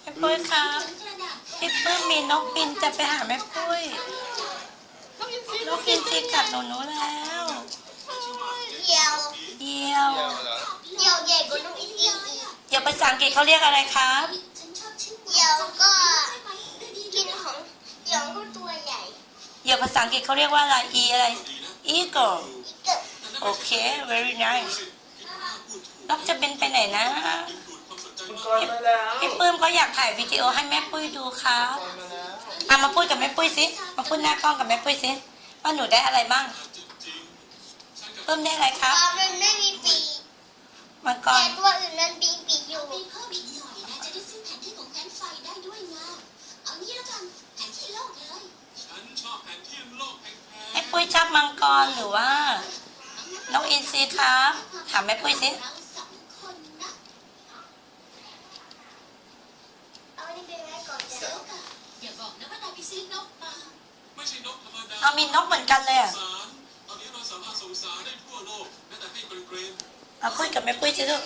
แม่ปุ้ยครับพี่ปื้มมีนกบินจะไปหาแม่ปุ้ยนกบินซีกัดหนูหนูแล้วเดียวเดียวเดียวเหรอเดียวใหญ่กว่าน้องอินอีกเดี๋ยวภาษาอังกฤษเขาเรียกอะไรครับเดียวก็กินของเดียวก็ตัวใหญ่เดี๋ยวภาษาอังกฤษเขาเรียกว่าอะไร e อะไร eagle อีกเกิดโอเค very nice นกจะบินไปไหนนะคุณ กรณ์มาแล้วพี่ปื้มเขาอยากถ่ายวิดีโอให้แม่ปุ้ยดูครับกรณ์มาแล้วเอามาพูดกับแม่ปุ้ยสิมาพูดหน้ากล้องกับแม่ปุ้ยสิว่าหนูได้อะไรบ้างปื้มได้อะไรคปรับลามันไม่มีปีกมังกแต่รตัวอื่นมันปีกปีกอยู่ไปเพิ่มอีกหน่อยนะจะได้ซื้อแผนที่ของแผนไฟได้ด้วยไงเอานี่แล้วกันแผนที่โลกเลยฉันชอบแผนที่โลกแพงแม่ปุ้ยชอบมังกรหรือว่านกอินทรีครับ ถามแม่ปุ้ยสิ เราสองคนนะ เอาอันนี้เป็นไงก่อนจ้ะ อย่า บอกนะว่านายไปซื้อนกมาๆไม่ใช่นกธรรมดาเอามีนกเหมือนกันเลยอะสารตอนนี้เราสามารถส่งสารได้ทั่วโลกแม้แต่ให้เกรนเอาพูดกับแม่ปุ้ยสิลูก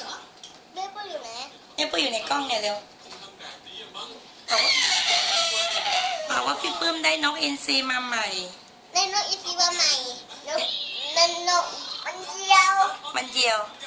แม่ปุ้ยอยู่ไหนแม่ปุ้ยอยู่ในกล้องเนี่ยเร็วๆคงทำแบบนี้อะมั้งบอกว่าพี่ปื้มได้นกอินทรีมาใหม่ในนกอีซีมาใหม่นกนั่นนกมันเดียว มันเดียวแก